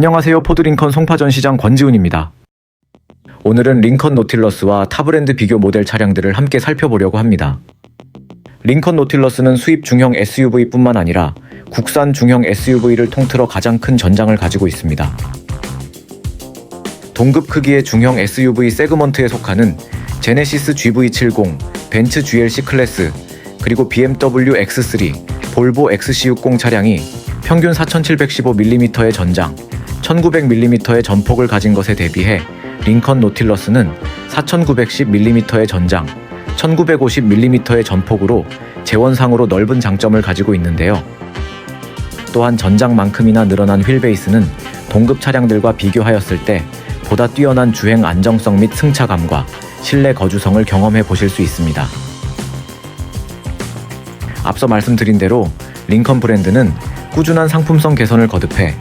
안녕하세요. 포드링컨 송파전 시장 권지훈입니다. 오늘은 링컨 노틸러스와 타브랜드 비교 모델 차량들을 함께 살펴보려고 합니다. 링컨 노틸러스는 수입 중형 SUV뿐만 아니라 국산 중형 SUV를 통틀어 가장 큰 전장을 가지고 있습니다. 동급 크기의 중형 SUV 세그먼트에 속하는 제네시스 GV70, 벤츠 GLC 클래스, 그리고 BMW X3, 볼보 XC60 차량이 평균 4715mm의 전장, 1900mm의 전폭을 가진 것에 대비해 링컨 노틸러스는 4910mm의 전장, 1950mm의 전폭으로 재원상으로 넓은 장점을 가지고 있는데요. 또한 전장만큼이나 늘어난 휠베이스는 동급 차량들과 비교하였을 때 보다 뛰어난 주행 안정성 및 승차감과 실내 거주성을 경험해 보실 수 있습니다. 앞서 말씀드린 대로 링컨 브랜드는 꾸준한 상품성 개선을 거듭해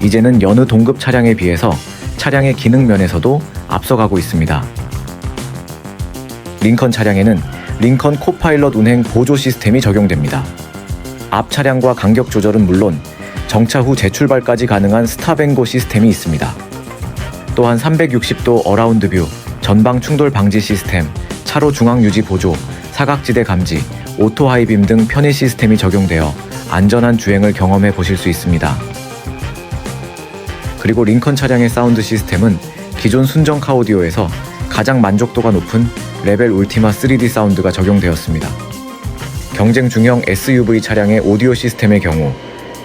이제는 여느 동급 차량에 비해서 차량의 기능 면에서도 앞서가고 있습니다. 링컨 차량에는 링컨 코파일럿 운행 보조 시스템이 적용됩니다. 앞 차량과 간격 조절은 물론 정차 후 재출발까지 가능한 스탑앤고 시스템이 있습니다. 또한 360도 어라운드 뷰, 전방 충돌 방지 시스템, 차로 중앙 유지 보조, 사각지대 감지, 오토 하이빔 등 편의 시스템이 적용되어 안전한 주행을 경험해 보실 수 있습니다. 그리고 링컨 차량의 사운드 시스템은 기존 순정 카오디오에서 가장 만족도가 높은 레벨 울티마 3D 사운드가 적용되었습니다. 경쟁 중형 SUV 차량의 오디오 시스템의 경우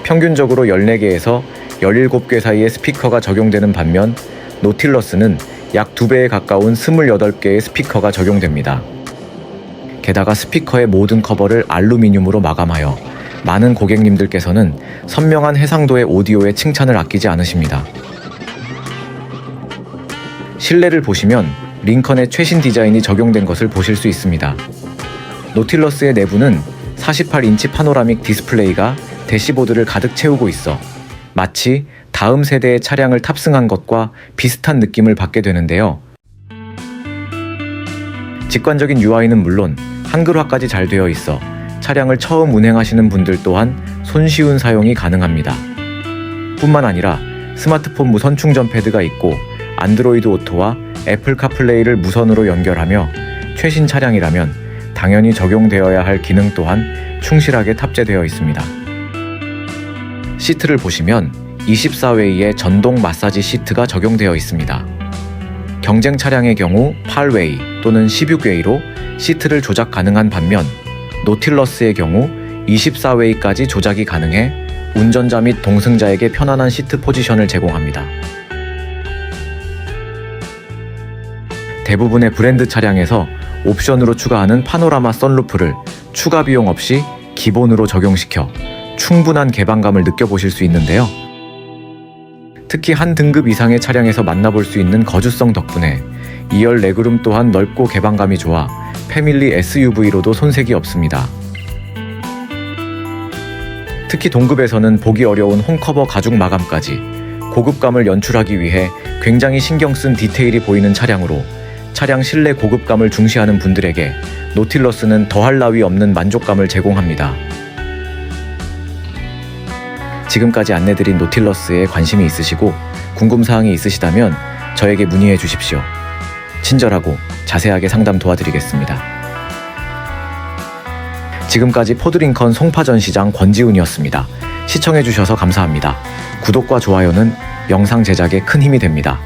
평균적으로 14개에서 17개 사이의 스피커가 적용되는 반면 노틸러스는 약 2배에 가까운 28개의 스피커가 적용됩니다. 게다가 스피커의 모든 커버를 알루미늄으로 마감하여 많은 고객님들께서는 선명한 해상도의 오디오에 칭찬을 아끼지 않으십니다. 실내를 보시면 링컨의 최신 디자인이 적용된 것을 보실 수 있습니다. 노틸러스의 내부는 48인치 파노라믹 디스플레이가 대시보드를 가득 채우고 있어 마치 다음 세대의 차량을 탑승한 것과 비슷한 느낌을 받게 되는데요. 직관적인 UI는 물론 한글화까지 잘 되어 있어 차량을 처음 운행하시는 분들 또한 손쉬운 사용이 가능합니다. 뿐만 아니라 스마트폰 무선 충전 패드가 있고 안드로이드 오토와 애플 카플레이를 무선으로 연결하며 최신 차량이라면 당연히 적용되어야 할 기능 또한 충실하게 탑재되어 있습니다. 시트를 보시면 24웨이의 전동 마사지 시트가 적용되어 있습니다. 경쟁 차량의 경우 8웨이 또는 16웨이로 시트를 조작 가능한 반면 노틸러스의 경우 24웨이까지 조작이 가능해 운전자 및 동승자에게 편안한 시트 포지션을 제공합니다. 대부분의 브랜드 차량에서 옵션으로 추가하는 파노라마 선루프를 추가 비용 없이 기본으로 적용시켜 충분한 개방감을 느껴보실 수 있는데요. 특히 한 등급 이상의 차량에서 만나볼 수 있는 거주성 덕분에 2열 레그룸 또한 넓고 개방감이 좋아 패밀리 SUV로도 손색이 없습니다. 특히 동급에서는 보기 어려운 홈커버 가죽 마감까지 고급감을 연출하기 위해 굉장히 신경 쓴 디테일이 보이는 차량으로 차량 실내 고급감을 중시하는 분들에게 노틸러스는 더할 나위 없는 만족감을 제공합니다. 지금까지 안내드린 노틸러스에 관심이 있으시고 궁금사항이 있으시다면 저에게 문의해 주십시오. 친절하고 자세하게 상담 도와드리겠습니다. 지금까지 포드링컨 송파전 시장 권지훈이었습니다. 시청해주셔서 감사합니다. 구독과 좋아요는 영상 제작에 큰 힘이 됩니다.